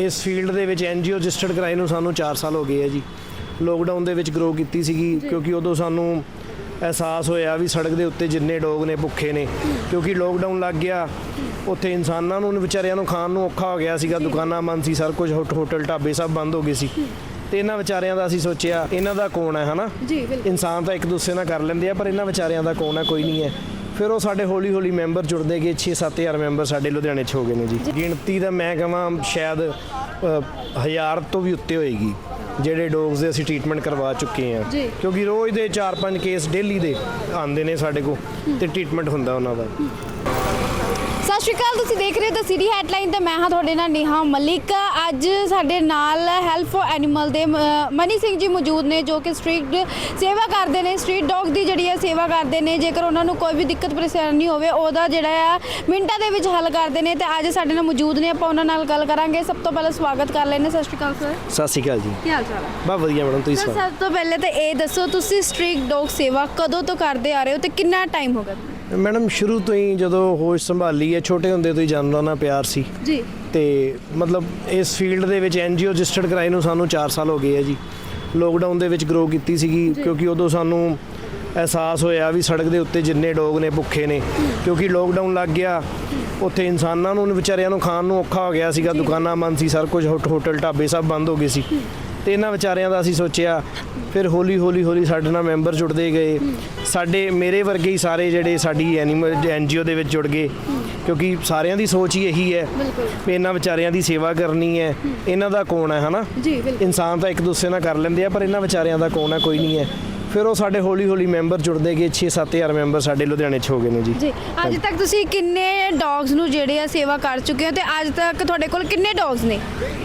ਇਸ ਫੀਲਡ ਦੇ ਵਿੱਚ ਐਨਜੀਓ ਰਜਿਸਟਰਡ ਕਰਾਏ ਨੂੰ ਸਾਨੂੰ 4 ਸਾਲ ਹੋ ਗਏ ਆ ਜੀ। ਲੋਕਡਾਊਨ ਦੇ ਵਿੱਚ ਗਰੋ ਕੀਤੀ ਸੀਗੀ ਕਿਉਂਕਿ ਉਦੋਂ ਸਾਨੂੰ ਅਹਿਸਾਸ ਹੋਇਆ ਵੀ ਸੜਕ ਦੇ ਉੱਤੇ ਜਿੰਨੇ ਡੋਗ ਨੇ ਭੁੱਖੇ ਨੇ। ਕਿਉਂਕਿ ਲੋਕਡਾਊਨ ਲੱਗ ਗਿਆ ਉੱਥੇ ਇਨਸਾਨਾਂ ਨੂੰ ਵਿਚਾਰਿਆਂ ਨੂੰ ਖਾਣ ਨੂੰ ਔਖਾ ਹੋ ਗਿਆ ਸੀਗਾ। ਦੁਕਾਨਾਂ ਬੰਦ ਸੀ ਸਰ ਕੁਝ ਹੋਟ- ਹੋਟਲ ਢਾਬੇ ਸਭ ਬੰਦ ਹੋ ਗਏ ਸੀ। ਤੇ ਇਹਨਾਂ ਵਿਚਾਰਿਆਂ ਦਾ ਅਸੀਂ ਸੋਚਿਆ ਇਹਨਾਂ ਦਾ ਕੌਣ ਹੈ ਹਨਾ? ਜੀ ਬਿਲਕੁਲ। ਇਨਸਾਨ ਤਾਂ ਇੱਕ ਦੂਸਰੇ ਨਾਲ ਕਰ ਲੈਂਦੇ ਆ ਪਰ ਇਹਨਾਂ ਵਿਚਾਰਿਆਂ ਦਾ ਕੌਣ ਹੈ ਕੋਈ ਨਹੀਂ ਹੈ। ਫਿਰ ਉਹ ਸਾਡੇ ਹੌਲੀ ਹੌਲੀ ਮੈਂਬਰ ਜੁੜਦੇ ਗਏ 6-7000 ਮੈਂਬਰ ਸਾਡੇ ਲੁਧਿਆਣੇ 'ਚ ਹੋ ਗਏ ਨੇ ਜੀ। ਗਿਣਤੀ ਦਾ ਮੈਂ ਕਹਾਂ ਸ਼ਾਇਦ ਹਜ਼ਾਰ ਤੋਂ ਵੀ ਉੱਤੇ ਹੋਏਗੀ ਜਿਹੜੇ ਡੌਗਸ ਦੇ ਅਸੀਂ ਟ੍ਰੀਟਮੈਂਟ ਕਰਵਾ ਚੁੱਕੇ ਜੀ। ਕਿਉਂਕਿ ਰੋਜ਼ ਦੇ 4-5 ਕੇਸ ਡੇਲੀ ਦੇ ਆਉਂਦੇ ਨੇ ਸਾਡੇ ਕੋਲ ਤੇ ਟ੍ਰੀਟਮੈਂਟ ਹੁੰਦਾ ਉਹਨਾਂ ਦਾ। ਸਤਿ ਸ਼੍ਰੀ ਅਕਾਲ ਤੁਸੀਂ ਦੇਖ ਰਹੇ ਹੋ ਦ ਸਿਟੀ ਹੈਡਲਾਈਨ ਤੇ ਮੈਂ ਹਾਂ ਤੁਹਾਡੇ ਨਾਲ ਨੇਹਾ ਮਲਿਕ। ਅੱਜ ਸਾਡੇ ਨਾਲ ਹੈਲਪ ਐਨੀਮਲ ਦੇ ਮਨੀ ਸਿੰਘ ਜੀ ਮੌਜੂਦ ਨੇ ਜੋ ਕਿ ਸਟਰੀਟ ਸੇਵਾ ਕਰਦੇ ਨੇ ਸਟਰੀਟ ਡੌਗ ਦੀ ਜਿਹੜੀ ਹੈ ਸੇਵਾ ਕਰਦੇ ਨੇ। ਜੇਕਰ ਉਹਨਾਂ ਨੂੰ ਕੋਈ ਵੀ ਦਿੱਕਤ ਪਰੇਸ਼ਾਨੀ ਹੋਵੇ ਉਹਦਾ ਜਿਹੜਾ ਆ ਮਿੰਟਾਂ ਦੇ ਵਿੱਚ ਹੱਲ ਕਰਦੇ ਨੇ ਤੇ ਅੱਜ ਸਾਡੇ ਨਾਲ ਮੌਜੂਦ ਨੇ। ਆਪਾਂ ਉਹਨਾਂ ਨਾਲ ਗੱਲ ਕਰਾਂਗੇ। ਸਭ ਤੋਂ ਪਹਿਲਾਂ ਸਵਾਗਤ ਕਰ ਲੈਣੇ ਸਤਿ ਸ਼੍ਰੀ ਅਕਾਲ ਸਰ। ਸਤਿ ਸ਼੍ਰੀ ਅਕਾਲ ਜੀ। ਕੀ ਹਾਲ ਚਾਲ ਹੈ? ਬਹੁਤ ਵਧੀਆ ਮੈਡਮ ਤੁਸੀਂ ਸਭ ਤੋਂ ਪਹਿਲੇ ਤਾਂ ਇਹ ਦੱਸੋ ਤੁਸੀਂ ਸਟਰੀਟ ਡੌਗ ਸੇਵਾ ਕਦੋਂ ਤੋਂ ਕਰਦੇ ਆ ਰਹੇ ਹੋ ਤੇ ਕਿੰਨਾ ਟਾਈਮ ਹੋ ਗਿਆ? ਮੈਡਮ ਸ਼ੁਰੂ ਤੋਂ ਹੀ ਜਦੋਂ ਹੋਸ਼ ਸੰਭਾਲੀ ਹੈ ਛੋਟੇ ਹੁੰਦੇ ਤੋਂ ਹੀ ਜਾਨਵਰਾਂ ਨਾਲ ਪਿਆਰ ਸੀ। ਜੀ। ਤੇ ਮਤਲਬ ਇਸ ਫੀਲਡ ਦੇ ਵਿੱਚ ਐਨਜੀਓ ਰਜਿਸਟਰਡ ਕਰਾਏ ਨੂੰ ਸਾਨੂੰ 4 ਸਾਲ ਹੋ ਗਏ ਆ ਜੀ। ਲੋਕਡਾਊਨ ਦੇ ਵਿੱਚ ਗਰੋ ਕੀਤੀ ਸੀਗੀ ਕਿਉਂਕਿ ਉਦੋਂ ਸਾਨੂੰ ਅਹਿਸਾਸ ਹੋਇਆ ਵੀ ਸੜਕ ਦੇ ਉੱਤੇ ਜਿੰਨੇ ਡੋਗ ਨੇ ਭੁੱਖੇ ਨੇ। ਕਿਉਂਕਿ ਲੋਕਡਾਊਨ ਲੱਗ ਗਿਆ ਉੱਥੇ ਇਨਸਾਨਾਂ ਨੂੰ ਵਿਚਾਰਿਆਂ ਨੂੰ ਖਾਣ ਨੂੰ ਔਖਾ ਹੋ ਗਿਆ ਸੀਗਾ ਦੁਕਾਨਾਂ ਬੰਦ ਸੀ ਸਰ ਕੁਝ ਹੋਟ- ਹੋਟਲ ਢਾਬੇ ਸਭ ਬੰਦ ਹੋ ਗਏ ਸੀ। ਤੇ ਇਹਨਾਂ ਵਿਚਾਰਿਆਂ ਦਾ ਅਸੀਂ ਸੋਚਿਆ ਫਿਰ ਹੌਲੀ ਹੌਲੀ ਹੌਲੀ ਸਾਡੇ ਨਾਲ ਮੈਂਬਰ ਜੁੜਦੇ ਗਏ। ਸਾਡੇ ਮੇਰੇ ਵਰਗੇ ਹੀ ਸਾਰੇ ਜਿਹੜੇ ਸਾਡੀ ਐਨੀਮਲ ਐਨਜੀਓ ਦੇ ਵਿੱਚ ਜੁੜ ਗਏ। ਕਿਉਂਕਿ ਸਾਰਿਆਂ ਦੀ ਸੋਚ ਹੀ ਇਹੀ ਹੈ ਵੀ ਇਹਨਾਂ ਵਿਚਾਰਿਆਂ ਦੀ ਸੇਵਾ ਕਰਨੀ ਹੈ। ਇਹਨਾਂ ਦਾ ਕੌਣ ਹੈ ਹਨਾ? ਜੀ ਬਿਲਕੁਲ। ਇਨਸਾਨ ਤਾਂ ਇੱਕ ਦੂਸਰੇ ਨਾਲ ਕਰ ਲੈਂਦੇ ਆ ਪਰ ਇਹਨਾਂ ਵਿਚਾਰਿਆਂ ਦਾ ਕੌਣ ਹੈ ਕੋਈ ਨਹੀਂ ਹੈ। ਫਿਰ ਉਹ ਸਾਡੇ ਹੌਲੀ ਹੌਲੀ ਮੈਂਬਰ ਜੁੜਦੇ ਗਏ 6-7000 ਮੈਂਬਰ ਸਾਡੇ ਲੁਧਿਆਣੇ 'ਚ ਹੋ ਗਏ ਨੇ ਜੀ। ਜੀ ਅੱਜ ਤੱਕ ਤੁਸੀਂ ਕਿੰਨੇ ਡੌਗਸ ਨੂੰ ਜਿਹੜੇ ਆ ਸੇਵਾ ਕਰ ਚੁੱਕੇ ਹੋ ਤੇ ਅੱਜ ਤੱਕ ਤੁਹਾਡੇ ਕੋਲ ਕਿੰਨੇ ਡੌਗਸ ਨੇ?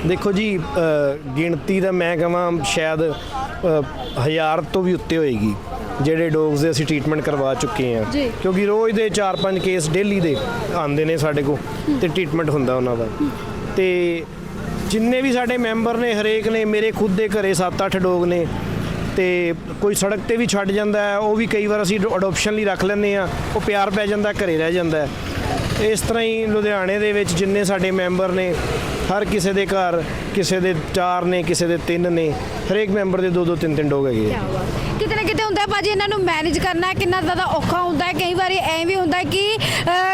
ਦੇਖੋ ਜੀ ਗਿਣਤੀ ਦਾ ਮੈਂ ਕਹਾਂ ਸ਼ਾਇਦ ਹਜ਼ਾਰ ਤੋਂ ਵੀ ਉੱਤੇ ਹੋਏਗੀ ਜਿਹੜੇ ਡੌਗਸ ਦੇ ਅਸੀਂ ਟ੍ਰੀਟਮੈਂਟ ਕਰਵਾ ਚੁੱਕੇ ਜੀ। ਕਿਉਂਕਿ ਰੋਜ਼ ਦੇ 4-5 ਕੇਸ ਡੇਲੀ ਦੇ ਆਉਂਦੇ ਨੇ ਸਾਡੇ ਕੋਲ ਤੇ ਟ੍ਰੀਟਮੈਂਟ ਹੁੰਦਾ ਉਹਨਾਂ ਦਾ। ਤੇ ਜਿੰਨੇ ਵੀ ਸਾਡੇ ਮੈਂਬਰ ਨੇ ਹਰੇਕ ਨੇ ਮੇਰੇ ਖੁਦ ਦੇ ਘਰੇ 7-8 ਡੌਗ ਨੇ ਤੇ ਕੋਈ ਸੜਕ ਤੇ ਵੀ ਛੱਡ ਜਾਂਦਾ ਉਹ ਵੀ ਕਈ ਵਾਰ ਅਸੀਂ ਅਡਾਪਸ਼ਨ ਲਈ ਰੱਖ ਲੈਂਦੇ ਆ ਉਹ ਪਿਆਰ ਪੈ ਜਾਂਦਾ, ਘਰੇ ਰਹਿ ਜਾਂਦਾ ਇਸ ਤਰ੍ਹਾਂ ਹੀ ਲੁਧਿਆਣੇ ਦੇ ਵਿੱਚ ਜਿੰਨੇ ਸਾਡੇ ਮੈਂਬਰ ਨੇ ਹਰ ਕਿਸੇ ਦੇ ਘਰ ਕਿਸੇ ਦੇ ਚਾਰ ਨੇ ਕਿਸੇ ਦੇ ਤਿੰਨ ਨੇ ਹਰੇਕ ਮੈਂਬਰ ਦੇ ਦੋ ਦੋ ਤਿੰਨ ਤਿੰਨ ਡੋਗ ਹੈਗੇ। ਕਿਤੇ ਨਾ ਕਿਤੇ ਹੁੰਦਾ ਭਾਜੀ ਇਹਨਾਂ ਨੂੰ ਮੈਨੇਜ ਕਰਨਾ ਕਿੰਨਾ ਜ਼ਿਆਦਾ ਔਖਾ ਹੁੰਦਾ ਹੈ। ਕਈ ਵਾਰੀ ਐਂ ਵੀ ਹੁੰਦਾ ਕਿ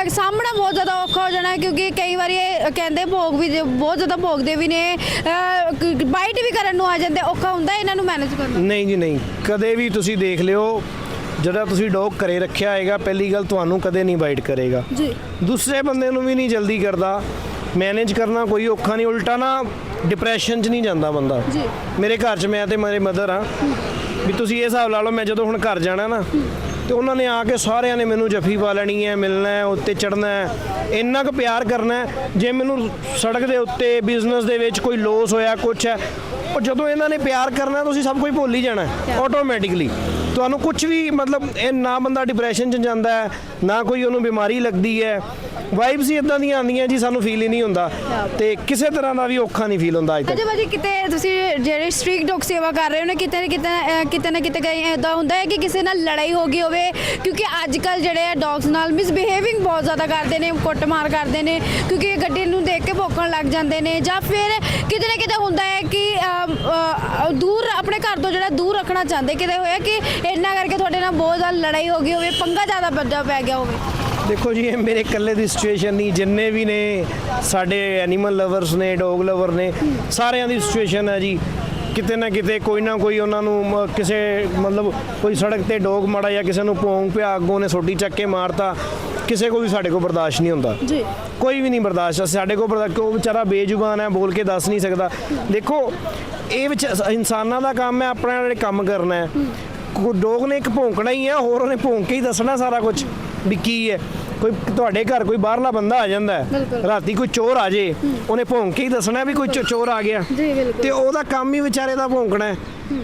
ਸਾਂਭਣਾ ਬਹੁਤ ਜ਼ਿਆਦਾ ਔਖਾ ਹੋ ਜਾਣਾ ਕਿਉਂਕਿ ਕਈ ਵਾਰੀ ਇਹ ਕਹਿੰਦੇ ਭੋਗ ਵੀ ਬਹੁਤ ਜ਼ਿਆਦਾ ਭੋਗਦੇ ਵੀ ਨੇ ਬਾਈਟ ਵੀ ਕਰਨ ਨੂੰ ਆ ਜਾਂਦੇ ਔਖਾ ਹੁੰਦਾ ਇਹਨਾਂ ਨੂੰ ਮੈਨੇਜ ਕਰਨਾ? ਨਹੀਂ ਜੀ ਨਹੀਂ। ਕਦੇ ਵੀ ਤੁਸੀਂ ਦੇਖ ਲਿਓ ਜਦੋਂ ਤੁਸੀਂ ਡੌਗ ਘਰੇ ਰੱਖਿਆ ਹੋਏਗਾ ਪਹਿਲੀ ਗੱਲ ਤੁਹਾਨੂੰ ਕਦੇ ਨਹੀਂ ਬਾਈਟ ਕਰੇਗਾ। ਜੀ। ਦੂਸਰੇ ਬੰਦੇ ਨੂੰ ਵੀ ਨਹੀਂ ਜਲਦੀ ਕਰਦਾ। ਮੈਨੇਜ ਕਰਨਾ ਕੋਈ ਔਖਾ ਨਹੀਂ ਉਲਟਾ ਨਾ ਡਿਪਰੈਸ਼ਨ 'ਚ ਨਹੀਂ ਜਾਂਦਾ ਬੰਦਾ। ਜੀ। ਮੇਰੇ ਘਰ 'ਚ ਮੈਂ ਤੇ ਮੇਰੇ ਮਦਰ ਆ ਵੀ ਤੁਸੀਂ ਇਹ ਹਿਸਾਬ ਲਾ ਲਓ ਮੈਂ ਜਦੋਂ ਹੁਣ ਘਰ ਜਾਣਾ ਨਾ ਤੇ ਉਹਨਾਂ ਨੇ ਆ ਕੇ ਸਾਰਿਆਂ ਨੇ ਮੈਨੂੰ ਜੱਫੀ ਪਾ ਲੈਣੀ ਹੈ ਮਿਲਣਾ ਹੈ ਉੱਤੇ ਚੜਨਾ ਹੈ। ਇੰਨਾ ਕੁ ਪਿਆਰ ਕਰਨਾ ਹੈ ਜੇ ਮੈਨੂੰ ਸੜਕ ਦੇ ਉੱਤੇ ਬਿਜ਼ਨਸ ਦੇ ਵਿੱਚ ਕੋਈ ਲੋਸ ਹੋਇਆ ਕੁਛ ਹੈ ਉਹ ਜਦੋਂ ਇਹਨਾਂ ਨੇ ਪਿਆਰ ਕਰਨਾ ਤੁਸੀਂ ਸਭ ਕੁਝ ਭੁੱਲ ਹੀ ਜਾਣਾ ਆਟੋਮੈਟਿਕਲੀ ਤੁਹਾਨੂੰ ਕੁਝ ਵੀ ਮਤਲਬ ਇਹ ਨਾ ਬੰਦਾ ਡਿਪਰੈਸ਼ਨ 'ਚ ਜਾਂਦਾ ਹੈ ਨਾ ਕੋਈ ਉਹਨੂੰ ਬਿਮਾਰੀ ਲੱਗਦੀ ਹੈ। ਵਾਈਬਸ ਹੀ ਇਦਾਂ ਦੀਆਂ ਆਉਂਦੀਆਂ ਜੀ ਸਾਨੂੰ ਫੀਲ ਹੀ ਨਹੀਂ ਹੁੰਦਾ। ਤੇ ਕਿਸੇ ਤਰ੍ਹਾਂ ਦਾ ਵੀ ਔਖਾ ਨਹੀਂ ਫੀਲ ਹੁੰਦਾ ਅੱਜ ਤੱਕ। ਅਜੇ ਭਾਜੀ ਕਿਤੇ ਤੁਸੀਂ ਜਿਹੜੇ ਸਟ੍ਰੀਟ ਡੌਗ ਸੇਵਾ ਕਰ ਰਹੇ ਹੋ ਨੇ ਕਿਤੇ ਨਾ ਕਿਤੇ ਅਹ, ਕਿਤੇ ਨਾ ਕਿਤੇ ਕਈ ਇਦਾਂ ਹੁੰਦਾ ਹੈ ਕਿ ਕਿਸੇ ਨਾਲ ਲੜਾਈ ਹੋ ਗਈ ਹੋਵੇ ਕਿਉਂਕਿ ਅੱਜ ਕੱਲ ਜਿਹੜੇ ਆ ਡੌਗਸ ਨਾਲ ਮਿਸਬਿਹੇਵਿੰਗ ਬਹੁਤ ਜ਼ਿਆਦਾ ਕਰਦੇ ਨੇ ਕੁੱਟਮਾਰ ਕਰਦੇ ਨੇ ਕਿਉਂਕਿ ਗੱਡੀ ਨੂੰ ਦੇਖ ਕੇ ਭੌਂਕਣ ਲੱਗ ਜਾਂਦੇ ਨੇ ਜਾਂ ਫਿਰ ਕਿਤੇ ਨਾ ਕਿਤੇ ਹੁੰਦਾ ਹੈ ਕਿ ਅਮ, ਅਹ, ਦੂਰ ਆਪਣੇ ਘਰ ਤੋਂ ਜਿਹੜਾ ਦੂਰ ਰੱਖਣਾ ਚਾਹੁੰਦੇ ਕਿਤੇ ਹੋਇਆ ਕਿ ਇੰਨਾ ਕਰਕੇ ਤੁਹਾਡੇ ਨਾਲ ਬਹੁਤ ਜ਼ਿਆਦਾ ਲੜਾਈ ਹੋ ਗਈ ਹੋਵੇ, ਪੰਗਾ ਜ਼ਿਆਦਾ ਵੱਡਾ ਪੈ ਗਿਆ ਹੋਵੇ? ਦੇਖੋ ਜੀ, ਇਹ ਮੇਰੇ ਇਕੱਲੇ ਦੀ ਸਿਚੁਏਸ਼ਨ ਨਹੀਂ, ਜਿੰਨੇ ਵੀ ਨੇ ਸਾਡੇ ਐਨੀਮਲ ਲਵਰਸ ਨੇ ਡੌਗ ਲਵਰ ਨੇ, ਸਾਰਿਆਂ ਦੀ ਸਿਚੁਏਸ਼ਨ ਹੈ ਜੀ। ਕਿਤੇ ਨਾ ਕਿਤੇ ਕੋਈ ਨਾ ਕੋਈ ਉਹਨਾਂ ਨੂੰ, ਮ- ਕਿਸੇ, ਮਤਲਬ ਕੋਈ ਸੜਕ ਤੇ ਡੌਗ ਮਾੜਾ ਜਾਂ ਕਿਸੇ ਨੂੰ ਭੌਂਕ ਪਿਆ, ਅੱਗੋਂ ਨੇ ਸੋਟੀ ਚੱਕ ਕੇ ਮਾਰਤਾ ਕਿਸੇ ਕੋ ਵੀ ਸਾਡੇ ਕੋਲ ਬਰਦਾਸ਼ਤ ਨਹੀਂ ਹੁੰਦਾ। ਜੀ। ਕੋਈ ਵੀ ਨਹੀਂ ਬਰਦਾਸ਼ਤ। ਸਾਡੇ ਕੋਲ ਬਰਦਾਸ਼ਤ ਉਹ ਵਿਚਾਰਾ ਬੇਜ਼ੁਬਾਨ ਹੈ ਬੋਲ ਕੇ ਦੱਸ ਨਹੀਂ ਸਕਦਾ। ਦੇਖੋ ਇਹ ਵਿੱਚ ਇਨਸਾਨਾਂ ਦਾ ਕੰਮ ਹੈ ਆਪਣਾ ਜਿਹੜੇ ਕੰਮ ਕਰਨਾ ਹੈ। ਕੋ ਡੋਗ ਨੇ ਇੱਕ ਭੌਂਕਣਾ ਹੀ ਹੈ ਹੋਰ ਉਹਨੇ ਭੌਂਕ ਕੇ ਹੀ ਦੱਸਣਾ ਸਾਰਾ ਕੁਝ ਵੀ ਕੀ ਹੈ। ਕੋਈ ਤੁਹਾਡੇ ਘਰ ਕੋਈ ਬਾਹਰਲਾ ਬੰਦਾ ਆ ਜਾਂਦਾ ਹੈ। ਰਾਤੀ ਕੋਈ ਚੋਰ ਆ ਜੇ ਉਹਨੇ ਭੌਂਕ ਕੇ ਹੀ ਦੱਸਣਾ ਵੀ ਕੋਈ ਚੋਰ ਆ ਗਿਆ। ਜੀ, ਬਿਲਕੁਲ। ਤੇ ਉਹਦਾ ਕੰਮ ਹੀ ਵਿਚਾਰੇ ਦਾ ਭੌਂਕਣਾ ਹੈ।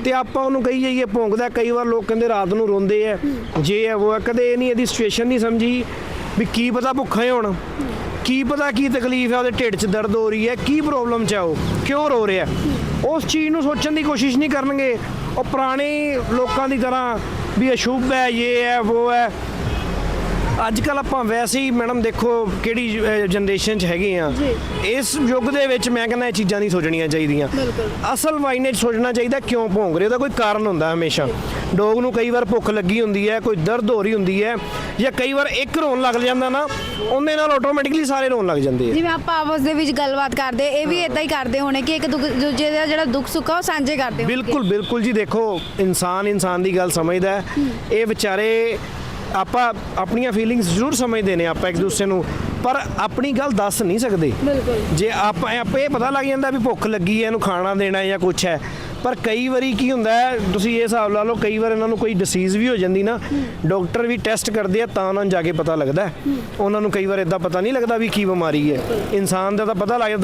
ਤੇ ਆਪਾਂ ਉਹਨੂੰ ਕਹੀ ਜਾਈਏ ਭੌਂਕਦਾ ਕਈ ਵਾਰ ਲੋਕ ਕਹਿੰਦੇ ਰਾਤ ਨੂੰ ਰੋਂਦੇ ਐ ਜੇ ਹੈ ਉਹ ਕਦੇ ਇਹ ਨਹੀਂ ਇਹਦੀ ਸਿਚੁਏਸ਼ਨ ਨਹੀਂ ਸਮਝੀ। ਵੀ ਕੀ ਪਤਾ ਭੁੱਖੇ ਹੋਣ। ਕੀ ਪਤਾ ਕੀ ਤਕਲੀਫ ਹੈ, ਉਹਦੇ ਢਿੱਡ 'ਚ ਦਰਦ ਹੋ ਰਹੀ ਹੈ, ਕੀ ਪ੍ਰੋਬਲਮ 'ਚ ਹੈ ਉਹ, ਕਿਉਂ ਰੋ ਰਿਹਾ ਉਸ ਚੀਜ਼ ਨੂੰ ਸੋਚਣ ਦੀ ਕੋਸ਼ਿਸ਼ ਨਹੀਂ ਕਰਨਗੇ। ਉਹ ਪੁਰਾਣੇ ਲੋਕਾਂ ਦੀ ਤਰ੍ਹਾਂ ਵੀ ਅਸ਼ੁਭ ਹੈ ਇਹ ਹੈ ਉਹ ਹੈ ਅੱਜ ਕੱਲ ਆਪਾਂ ਵੈਸੇ ਹੀ ਮੈਡਮ ਦੇਖੋ ਕਿਹੜੀ ਜਨਰੇਸ਼ਨ 'ਚ ਹੈਗੇ ਆ। ਇਸ ਯੁੱਗ ਦੇ ਵਿੱਚ ਮੈਂ ਕਹਿੰਦਾ ਇਹ ਚੀਜ਼ਾਂ ਨਹੀਂ ਸੋਚਣੀਆਂ ਚਾਹੀਦੀਆਂ। ਅਸਲ ਮਾਇਨੇ 'ਚ ਸੋਚਣਾ ਚਾਹੀਦਾ ਕਿਉਂ ਭੌਂਕ ਰਹੇ ਉਹਦਾ ਕੋਈ ਕਾਰਨ ਹੁੰਦਾ ਹਮੇਸ਼ਾ। ਡੋਗ ਨੂੰ ਕਈ ਵਾਰ ਭੁੱਖ ਲੱਗੀ ਹੁੰਦੀ ਹੈ ਕੋਈ ਦਰਦ ਹੋ ਰਹੀ ਹੁੰਦੀ ਹੈ ਜਾਂ ਕਈ ਵਾਰ ਇੱਕ ਰੋਣ ਲੱਗ ਜਾਂਦਾ ਨਾ ਉਹਦੇ ਨਾਲ ਆਟੋਮੈਟਿਕਲੀ ਸਾਰੇ ਰੋਣ ਲੱਗ ਜਾਂਦੇ ਆ। ਜਿਵੇਂ ਆਪਾਂ ਆਪਸ ਦੇ ਵਿੱਚ ਗੱਲਬਾਤ ਕਰਦੇ ਇਹ ਵੀ ਇਦਾਂ ਹੀ ਕਰਦੇ ਹੋਣੇ ਕਿ ਇੱਕ ਦੂਜੇ ਦਾ ਜਿਹੜਾ ਦੁੱਖ ਸੁੱਖ ਆ ਉਹ ਸਾਂਝੇ ਕਰਦੇ। ਬਿਲਕੁਲ ਬਿਲਕੁਲ ਜੀ ਦੇਖੋ ਇਨਸਾਨ ਇਨਸਾਨ ਦੀ ਗੱਲ ਸਮਝਦਾ ਇਹ ਵਿਚਾਰੇ ਆਪਾਂ ਆਪਣੀਆਂ ਫੀਲਿੰਗਸ ਜ਼ਰੂਰ ਸਮਝਦੇ ਨੇ ਆਪਾਂ ਇੱਕ ਦੂਸਰੇ ਨੂੰ ਪਰ ਆਪਣੀ ਗੱਲ ਦੱਸ ਨਹੀਂ ਸਕਦੇ। ਬਿਲਕੁਲ। ਜੇ ਆਪਾਂ ਆਪਾਂ ਇਹ ਪਤਾ ਲੱਗ ਜਾਂਦਾ ਵੀ ਭੁੱਖ ਲੱਗੀ ਹੈ ਇਹਨੂੰ ਖਾਣਾ ਦੇਣਾ ਜਾਂ ਕੁਝ ਹੈ ਪਰ ਕਈ ਵਾਰੀ ਕੀ ਹੁੰਦਾ ਹੈ ਤੁਸੀਂ ਇਹ ਹਿਸਾਬ ਲਾ ਲਓ ਕਈ ਵਾਰ ਇਹਨਾਂ ਨੂੰ ਕੋਈ ਡਿਸੀਜ਼ ਵੀ ਹੋ ਜਾਂਦੀ ਨਾ ਡਾਕਟਰ ਵੀ ਟੈਸਟ ਕਰਦੇ ਆ ਤਾਂ ਉਹਨਾਂ ਨੂੰ ਜਾ ਕੇ ਪਤਾ ਲੱਗਦਾ। ਉਹਨਾਂ ਨੂੰ ਕਈ ਵਾਰ ਇਦਾਂ ਪਤਾ ਨਹੀਂ ਲੱਗਦਾ ਵੀ ਕੀ ਬਿਮਾਰੀ ਹੈ। ਇਨਸਾਨ ਦਾ ਤਾਂ ਪਤਾ ਲੱਗ ਜਾਂਦਾ